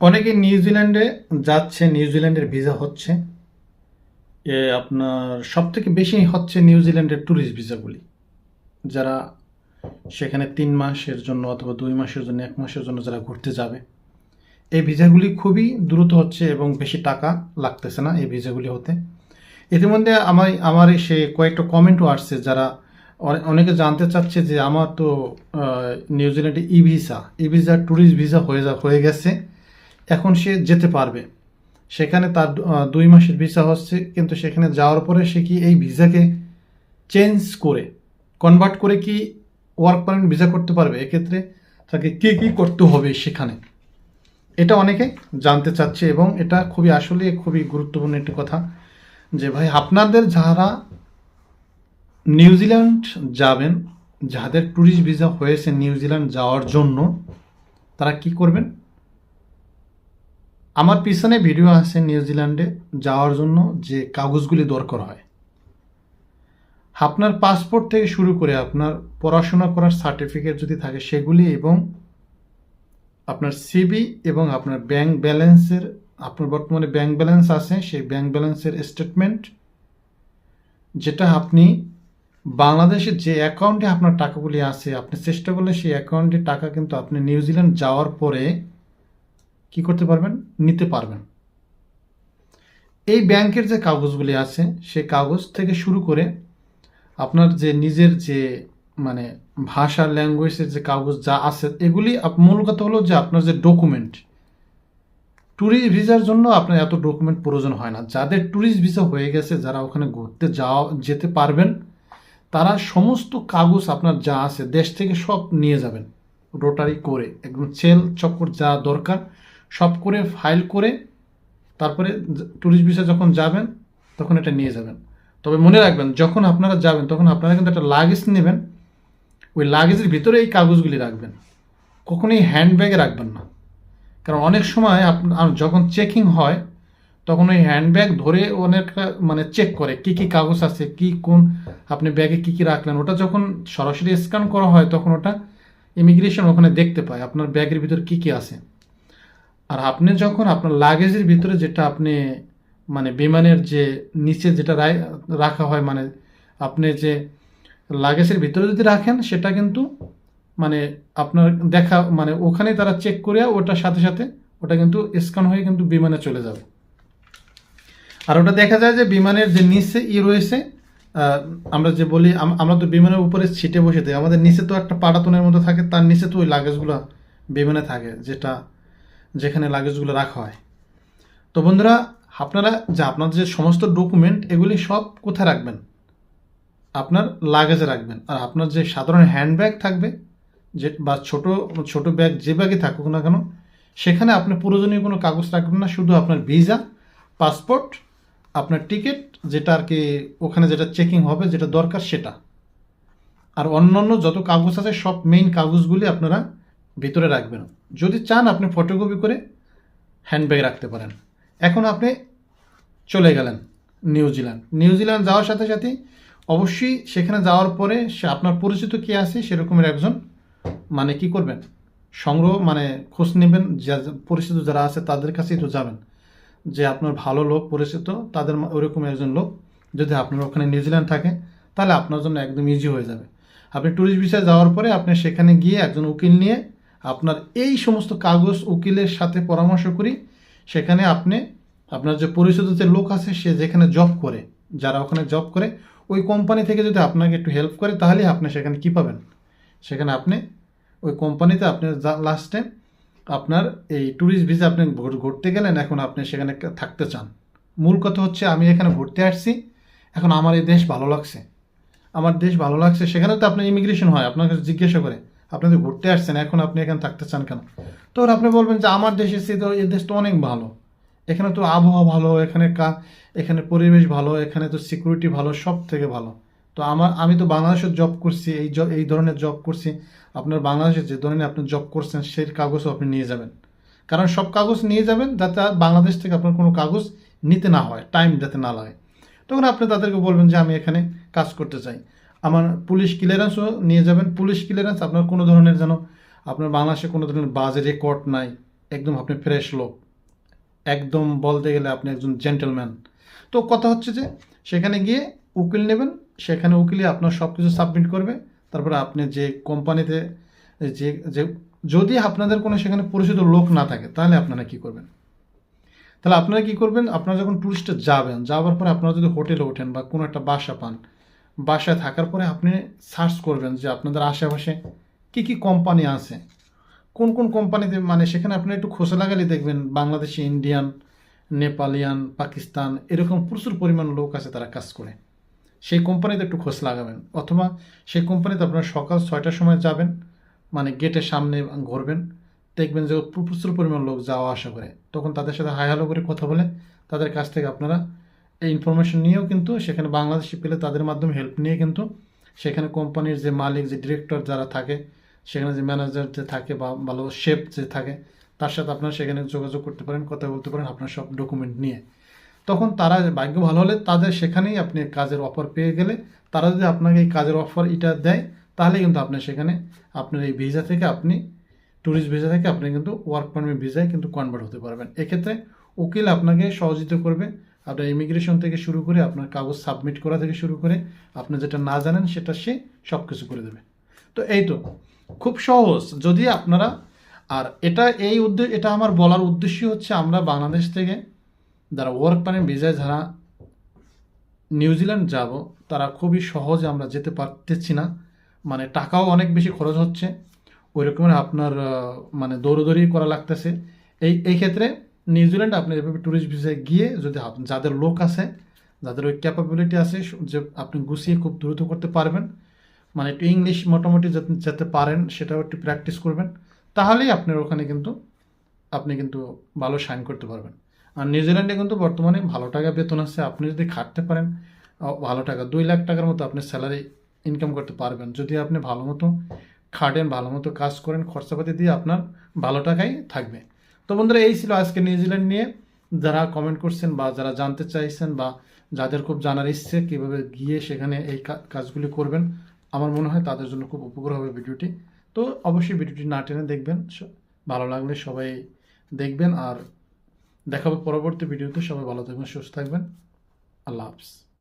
অনেকে নিউজিল্যান্ডে যাচ্ছে নিউজিল্যান্ডের ভিসা হচ্ছে। এ আপনার সব থেকে বেশি হচ্ছে নিউজিল্যান্ডের ট্যুরিস্ট ভিসাগুলি যারা সেখানে তিন মাসের জন্য অথবা দুই মাসের জন্য, এক মাসের জন্য যারা ঘুরতে যাবে, এই ভিসাগুলি খুবই দ্রুত হচ্ছে এবং বেশি টাকা লাগতেছে না এই ভিসাগুলি হতে। ইতিমধ্যে আমার আমার সে কয়েকটা কমেন্টও আসছে যারা অনেকে জানতে চাচ্ছে যে আমার তো নিউজিল্যান্ডে E visa E visa tourist visa হয়ে যা, হয়ে গেছে। এখন সে যেতে পারবে। সেখানে তার দুই মাসের ভিসা হচ্ছে, কিন্তু সেখানে যাওয়ার পরে সে কি এই ভিসাকে চেঞ্জ করে কনভার্ট করে কি ওয়ার্ক পারমিট ভিসা করতে পারবে? এক্ষেত্রে তাকে কী কী করতে হবে সেখানে? এটা অনেকে জানতে চাচ্ছে এবং এটা খুবই আসলে খুবই গুরুত্বপূর্ণ একটি কথা যে ভাই, আপনাদের যারা নিউজিল্যান্ড যাবেন, যাদের ট্যুরিস্ট ভিসা হয়েছে নিউজিল্যান্ড যাওয়ার জন্য, তারা কি করবেন? আমার পিছনে ভিডিও আছে নিউজিল্যান্ডে যাওয়ার জন্য যে কাগজগুলি দরকার হয়। আপনার পাসপোর্ট থেকে শুরু করে আপনার পড়াশোনা করার সার্টিফিকেট যদি থাকে সেগুলি এবং আপনার সিবি এবং আপনার ব্যাংক ব্যালেন্সের আপনার বর্তমানে ব্যাংক ব্যালেন্স আছে, সেই ব্যাংক ব্যালেন্সের স্টেটমেন্ট যেটা আপনি বাংলাদেশের যে অ্যাকাউন্টে আপনার টাকাগুলি আছে, আপনি চেষ্টা করলে সেই অ্যাকাউন্টে টাকা কিন্তু আপনি নিউজিল্যান্ড যাওয়ার পরে কি করতে পারবেন? নিতে পারবেন। এই ব্যাংকের যে কাগজগুলি আছে সে কাগজ থেকে শুরু করে আপনার যে নিজের যে মানে ভাষা ল্যাঙ্গুয়েজের যে কাগজ যা আছে, এগুলি মূল কথা হলো যে আপনার যে ডকুমেন্ট ট্যুরিস্ট ভিসার জন্য আপনার এত ডকুমেন্ট প্রয়োজন হয় না। যাদের ট্যুরিস্ট ভিসা হয়ে গেছে, যারা ওখানে ঘুরতে যাওয়া, যেতে পারবেন, তারা সমস্ত কাগজ আপনার যা আছে, দেশ থেকে সব নিয়ে যাবেন রোটারি করে। একদম চেল চক্কর যা দরকার সব করে ফাইল করে তারপরে ট্যুরিস্ট ভিসা যখন যাবেন, তখন এটা নিয়ে যাবেন। তবে মনে রাখবেন, যখন আপনারা যাবেন, তখন আপনারা কিন্তু একটা লাগেজ নেবেন। ওই লাগেজের ভিতরে এই কাগজগুলি রাখবেন। কখনোই হ্যান্ডব্যাগে রাখবেন না। কারণ অনেক সময় আপনার যখন চেকিং হয়, তখন ওই হ্যান্ডব্যাগ ধরে অনেকটা মানে চেক করে কি কি কাগজ আছে, কি কোন আপনি ব্যাগে কি কি রাখলেন। ওটা যখন সরাসরি স্ক্যান করা হয়, তখন ওটা ইমিগ্রেশন ওখানে দেখতে পায়, আপনার ব্যাগের ভিতর কি কি আছে। আর আপনি যখন আপনার লাগেজের ভিতরে যেটা আপনি মানে বিমানের যে নিচে যেটা রাখা হয় মানে আপনি যে লাগেজের ভিতরে যদি রাখেন, সেটা কিন্তু মানে আপনার দেখা মানে ওখানে তারা চেক করে ওটার সাথে সাথে ওটা কিন্তু স্ক্যান হয়ে কিন্তু বিমানে চলে যাবে। আর ওটা দেখা যায় যে বিমানের যে নিচে ই রয়েছে আমরা যে বলি আমরা তো বিমানের উপরে ছিটে বসে থাকি। আমাদের নিচে তো একটা পাটাতনের মতো থাকে, তার নিচে তো ওই লাগেজগুলো বিমানে থাকে, যেটা যেখানে লাগেজগুলো রাখা হয়। তো বন্ধুরা, আপনারা যে আপনাদের যে সমস্ত ডকুমেন্ট এগুলি সব কোথায় রাখবেন? আপনার লাগেজে রাখবেন। আর আপনার যে সাধারণ হ্যান্ডব্যাগ থাকবে, যে বা ছোট ছোট ব্যাগ যে ব্যাগে থাকুক না কেন, সেখানে আপনি প্রয়োজনীয় কোনো কাগজ রাখবেন না, শুধু আপনার ভিসা পাসপোর্ট আপনার টিকিট যেটা আর কি ওখানে যেটা চেকিং হবে, যেটা দরকার সেটা। আর অন্যান্য যত কাগজ আছে, সব মেইন কাগজগুলি আপনারা ভিতরে রাখবেন। যদি চান আপনি ফটোকপি করে হ্যান্ডব্যাগ রাখতে পারেন। এখন আপনি চলে গেলেন নিউজিল্যান্ড নিউজিল্যান্ড যাওয়ার সাথে সাথে অবশ্যই সেখানে যাওয়ার পরে সে আপনার পরিচিত কে আছে সেরকমের একজন মানে কি করবেন? সংগ্রহ মানে খোঁজ নেবেন, যা পরিচিত যারা আছে তাদের কাছেই তো যাবেন। যে আপনার ভালো লোক পরিচিত, তাদের ওরকম একজন লোক যদি আপনার ওখানে নিউজিল্যান্ড থাকে, তাহলে আপনার জন্য একদম ইজি হয়ে যাবে। আপনি ট্যুরিস্ট ভিসায় যাওয়ার পরে আপনি সেখানে গিয়ে একজন উকিল নিয়ে আপনার এই সমস্ত কাগজ উকিলের সাথে পরামর্শ করি। সেখানে আপনি আপনার যে পরিচিত যে লোক আছে, সে যেখানে জব করে, যারা ওখানে জব করে, ওই কোম্পানি থেকে যদি আপনাকে একটু হেল্প করে তাহলে আপনি সেখানে কি পাবেন? সেখানে আপনি ওই কোম্পানিতে আপনি লাস্টে আপনার এই ট্যুরিস্ট ভিসা আপনি ঘুরতে গেলেন, এখন আপনি সেখানে থাকতে চান। মূল কথা হচ্ছে, আমি এখানে ঘুরতে আসছি, এখন আমার এই দেশ ভালো লাগছে। আমার দেশ ভালো লাগছে সেখানে তো আপনার ইমিগ্রেশন হয় আপনার কাছে জিজ্ঞাসা করে। আপনি তো ঘুরতে আসছেন, এখন আপনি এখানে থাকতে চান কেন? তো আপনি বলবেন যে আমার দেশ এসে তো এই দেশটা অনেক ভালো। এখানে তো আবহাওয়া ভালো, এখানে কা এখানে পরিবেশ ভালো, এখানে তো সিকিউরিটি ভালো, সব থেকে ভালো। তো আমার আমি তো বাংলাদেশে জব করছি, এই জব এই ধরনের জব করছি। আপনার বাংলাদেশে যে ধরনের আপনি জব করছেন, সেই কাগজও আপনি নিয়ে যাবেন। কারণ সব কাগজ নিয়ে যাবেন যাতে বাংলাদেশ থেকে আপনার কোনো কাগজ নিতে না হয় টাইম যাতে না লাগে। তখন আপনি তাদেরকে বলবেন যে আমি এখানে কাজ করতে চাই। আমার পুলিশ ক্লিয়ারেন্সও নিয়ে যাবেন। পুলিশ ক্লিয়ারেন্স আপনার কোনো ধরনের যেন আপনার বাংলাদেশে কোনো ধরনের বাজে রেকর্ড নাই। একদম আপনি ফ্রেশ লোক। একদম বলতে গেলে আপনি একজন জেন্টেলম্যান তো কথা হচ্ছে যে, সেখানে গিয়ে উকিল নেবেন। সেখানে উকিলে আপনার সব কিছু সাবমিট করবে। তারপরে আপনি যে কোম্পানিতে, যে যে, যদি আপনাদের কোনো সেখানে পরিচিত লোক না থাকে, তাহলে আপনারা কি করবেন? তাহলে আপনারা কি করবেন? আপনারা যখন ট্যুরিস্টে যাবেন, যাওয়ার পরে আপনারা যদি হোটেলে ওঠেন বা কোনো একটা বাসা পান বাসায় থাকার পরে আপনি সার্চ করবেন যে আপনাদের আশেপাশে কি কি কোম্পানি আছে। কোন কোন কোম্পানিতে মানে সেখানে আপনি একটু খোঁজ লাগালে দেখবেন বাংলাদেশি ইন্ডিয়ান নেপালিয়ান পাকিস্তান এরকম প্রচুর পরিমাণ লোক আছে তারা কাজ করে। সেই কোম্পানিতে একটু খোঁজ লাগাবেন অথবা সেই কোম্পানিতে আপনারা সকাল ছয়টার সময় যাবেন মানে গেটের সামনে ঘুরবেন, দেখবেন যে প্রচুর পরিমাণ লোক যাওয়া আসা করে। তখন তাদের সাথে হাই হ্যালো করে কথা বলে তাদের কাছ থেকে আপনারা এই ইনফরমেশন নিয়েও কিন্তু সেখানে বাংলাদেশি পেলে তাদের মাধ্যমে হেল্প নিয়ে কিন্তু সেখানে কোম্পানির যে মালিক, যে ডিরেক্টর যারা থাকে, সেখানে যে ম্যানেজার যে থাকে বা ভালো শেফ যে থাকে, তার সাথে আপনারা সেখানে যোগাযোগ করতে পারেন, কথা বলতে পারেন আপনার সব ডকুমেন্ট নিয়ে। তখন তারা ভাগ্য ভালো হলে তাদের সেখানেই আপনি কাজের অফার পেয়ে গেলে তারা যদি আপনাকে এই কাজের অফার এটা দেয়, তাহলে কিন্তু আপনি সেখানে আপনার এই ভিসা থেকে আপনি ট্যুরিস্ট ভিসা থেকে আপনি কিন্তু ওয়ার্ক পারমিট ভিসায় কিন্তু কনভার্ট হতে পারবেন। এক্ষেত্রে উকিল আপনাকে সহযোগিতা করবে আপনার ইমিগ্রেশন থেকে শুরু করে আপনার কাগজ সাবমিট করা থেকে শুরু করে আপনি যেটা না জানেন সেটা সে সব কিছু করে দেবে। তো এই তো, খুব সহজ। যদি আপনারা, আর এটা এই উদ্দেশ্য এটা আমার বলার উদ্দেশ্য হচ্ছে আমরা বাংলাদেশ থেকে যারা ওয়ার্ক পারমিট ভিসায় যারা নিউজিল্যান্ড যাব, তারা খুবই সহজে আমরা যেতে পারতেছি না। মানে টাকাও অনেক বেশি খরচ হচ্ছে। ওই রকমের আপনার মানে দৌড়দৌড়ি করা লাগতেছে। এই এই ক্ষেত্রে নিউজিল্যান্ড আপনি এভাবে ট্যুরিস্ট ভিসায় গিয়ে যদি যাদের লোক আছে, যাদের ওই ক্যাপাবিলিটি আছে যে আপনি গুছিয়ে খুব দ্রুত করতে পারবেন মানে একটু ইংলিশ মোটামুটি যাতে পারেন, সেটাও একটু প্র্যাকটিস করবেন, তাহলেই আপনার ওখানে কিন্তু, আপনি কিন্তু ভালো সাইন করতে পারবেন। আর নিউজিল্যান্ডে কিন্তু বর্তমানে ভালো টাকা বেতন আছে, আপনি যদি খাটতে পারেন ভালো টাকা, দুই লাখ টাকার মতো আপনি স্যালারি ইনকাম করতে পারবেন। যদি আপনি ভালো মতো খাটেন, ভালো মতো কাজ করেন, খরচাপাতি দিয়ে আপনার ভালো টাকাই থাকবে। তো বন্ধুরা, এই ছিল আজকে নিউজিল্যান্ড নিয়ে। যারা কমেন্ট করছেন বা যারা জানতে চাইছেন বা যাদের খুব জানার ইচ্ছে কীভাবে গিয়ে সেখানে এই কাজগুলি করবেন, আমার মনে হয় তাদের জন্য খুব উপকার হবে ভিডিওটি। তো অবশ্যই ভিডিওটি না টেনে দেখবেন ভালো লাগলে সবাই দেখবেন আর দেখাবো পরবর্তী ভিডিওতে। সবাই ভালো থাকবেন, সুস্থ থাকবেন। আল্লাহ হাফিজ।